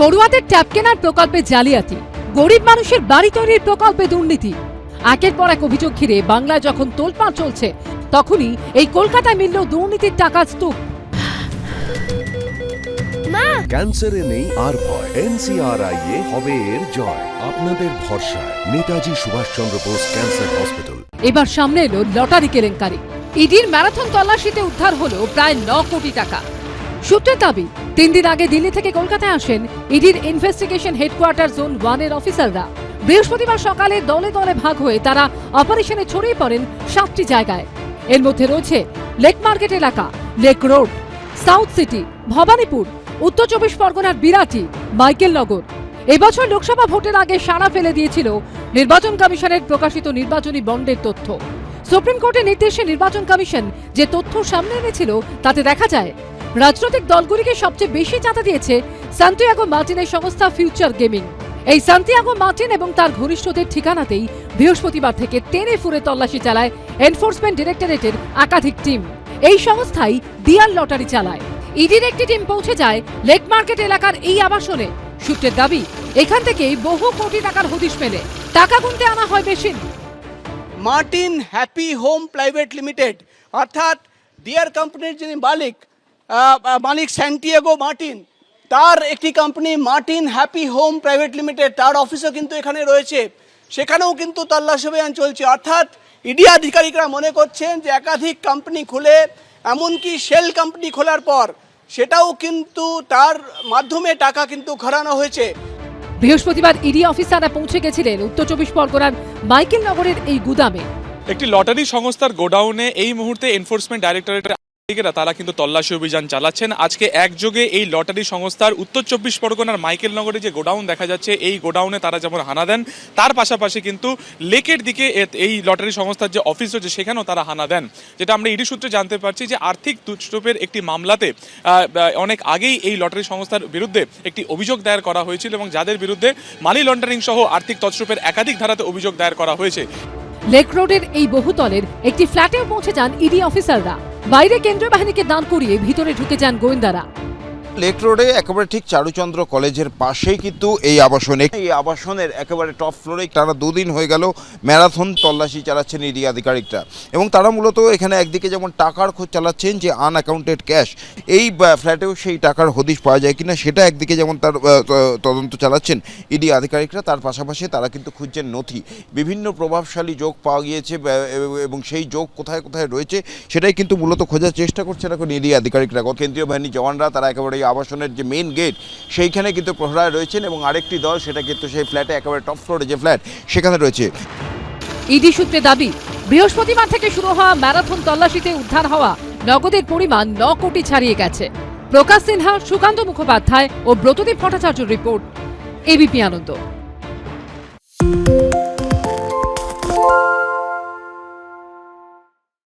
পড়ুয়াদের ট্যাপ কেনার প্রকল্পে জালিয়াতি গরিব মানুষের বাড়ি তৈরির প্রকল্পে দুর্নীতি। একের পর এক অভিযোগ ঘিরে বাংলায় যখন তোলপাড় চলছে তখনই এই কলকাতায় মিলল দুর্নীতির টাকার স্তূপ। ক্যান্সারে নেই আর ভয়। এনসিআরআই এ হবে এর জয়। আপনাদের ভরসায়। Netaji Subhaschandra Bose cancer hospital. এবার সামনে এলো লটারি কেলেঙ্কারি। ইডির ম্যারাথন তল্লাশিতে উদ্ধার হলো প্রায় ন কোটি টাকা। সূত্রের দাবি, তিন দিন আগে দিল্লি থেকে কলকাতায় আসেন ইডির ইনভেস্টিগেশন হেডকোয়ার্টার জোন ওয়ানের অফিসাররা বৃহস্পতিবার সকালে দলে দলে ভাগ হয়ে তারা অপারেশনে ছড়িয়ে পড়েন সাতটি জায়গায়। এর মধ্যে রয়েছে লেক মার্কেট এলাকা lake road south city Bhowanipore, উত্তর চব্বিশ পরগনার বিরাটি মাইকেলনগর এবছর লোকসভা ভোটের আগে সাড়া ফেলে দিয়েছিল নির্বাচন কমিশনের প্রকাশিত নির্বাচনী বন্ডের তথ্য। সুপ্রিম কোর্টের নির্দেশে নির্বাচন কমিশন যে তথ্য সামনে এনেছিল, তাতে দেখা যায় রাজনৈতিক দলগুলিকে সবচেয়ে বেশি চাঁদা দিয়েছে সান্তিয়াগো মার্টিনের সংস্থা ফিউচার গেমিং। এই সান্তিয়াগো মার্টিন এবং তার ঘনিষ্ঠদের ঠিকানাতেই বৃহস্পতিবার থেকে টেনে ফুরে তল্লাশি চালায় এনফোর্সমেন্ট ডিরেক্টরেটের একাধিক টিম। এই সংস্থাই দিয়াল লটারি চালায়। ইডির একটি টিম পৌঁছে যায় লেক মার্কেট এলাকার এই আবাসনে। সূত্রের দাবি, এখান থেকেই বহু কোটি টাকার হদিশ মেলে। টাকা গুনতে আনা হয় machine. Martin happy home private limited, অর্থাৎ ডিয়ার কোম্পানির যিনি মালিক মালিক স্যান্টিয়াগো মার্টিন। তার একটি company Martin happy home private limited তার অফিসও কিন্তু এখানে রয়েছে। সেখানেও কিন্তু তল্লাশি অভিযান চলছে। অর্থাৎ ইডি আধিকারিকরা মনে করছেন যে একাধিক কোম্পানি খুলে এমনকি সেল কোম্পানি খোলার পর সেটাও কিন্তু তার মাধ্যমে টাকা কিন্তু ঘরানো হয়েছে। বৃহস্পতিবার ইডি অফিসাররা পৌঁছে গেছিলেন উত্তর চব্বিশ পরগনার মাইকেল নগরের এই গুদামে। একটি লটারি সংস্থার গোডাউনে এই মুহূর্তে এনফোর্সমেন্ট ডাইরেক্টরেটের তারা কিন্তু তল্লাশি অভিযান চালাচ্ছেন। আজকে একযোগে এই লটারি সংস্থার উত্তর চব্বিশ পরগনার মাইকেল নগরে যে গোডাউন দেখা যাচ্ছে, এই গোডাউনে তারা যেমন হানা দেন, তার পাশাপাশি কিন্তু লেকের দিকে এই লটারি সংস্থার যে অফিস রয়েছে, সেখানেও তারা হানা দেন। যেটা আমরা ইডি সূত্রে জানতে পারছি যে আর্থিক দুষ্টপের একটি মামলাতে অনেক আগেই এই লটারি সংস্থার বিরুদ্ধে একটি অভিযোগ দায়ের করা হয়েছিল এবং যাদের বিরুদ্ধে মানি লন্ডারিং সহ আর্থিক তছরূপের একাধিক ধারাতে অভিযোগ দায়ের করা হয়েছে। লেক রোডের এই বহুতলের একটি ফ্ল্যাটেও পৌঁছে যান ইডি অফিসাররা। বাইরে কেন্দ্রীয় বাহিনীকে দান করিয়ে ভিতরে ঢুকে যান গোয়েন্দারা। লেক রোডে একেবারে ঠিক চারুচন্দ্র কলেজের পাশেই কিন্তু এই আবাসনে। এই আবাসনের একেবারে টপ ফ্লোরে টানা দুদিন হয়ে গেল ম্যারাথন তল্লাশি চালাচ্ছেন ইডি আধিকারিকরা। এবং তারা মূলত এখানে একদিকে যেমন টাকার খোঁজ চালাচ্ছেন যে আনঅ্যাকাউন্টেড ক্যাশ এই ফ্ল্যাটেও সেই টাকার হদিশ পাওয়া যায় কিনা সেটা একদিকে যেমন তার তদন্ত চালাচ্ছেন ইডি আধিকারিকরা, তার পাশাপাশি তারা কিন্তু খুঁজছেন নথি। বিভিন্ন প্রভাবশালী যোগ পাওয়া গিয়েছে এবং সেই যোগ কোথায় কোথায় রয়েছে, সেটাই কিন্তু মূলত খোঁজার চেষ্টা করছেন এখন ইডি আধিকারিকরা। কেন্দ্রীয় বাহিনী জওয়ানরা, তারা একেবারে আবাসনের যে মেইন গেট সেইখানে কিন্তু প্রহরায় রয়েছেন এবং আরেকটি দল সেটা কিন্তু সেই ফ্ল্যাটে একেবারে টপ ফ্লোরে যে ফ্ল্যাট সেখানে রয়েছে। ইডি সূত্রে দাবি, বৃহস্পতিবার থেকে শুরু হওয়া ম্যারাথন তল্লাশিতে উদ্ধার হওয়া নগদের পরিমাণ ন কোটি ছাড়িয়ে গেছে। প্রকাশ সিনহা, সুকান্ত মুখোপাধ্যায় ও ব্রতদীপ ভট্টাচার্য রিপোর্ট, এবিপি আনন্দ।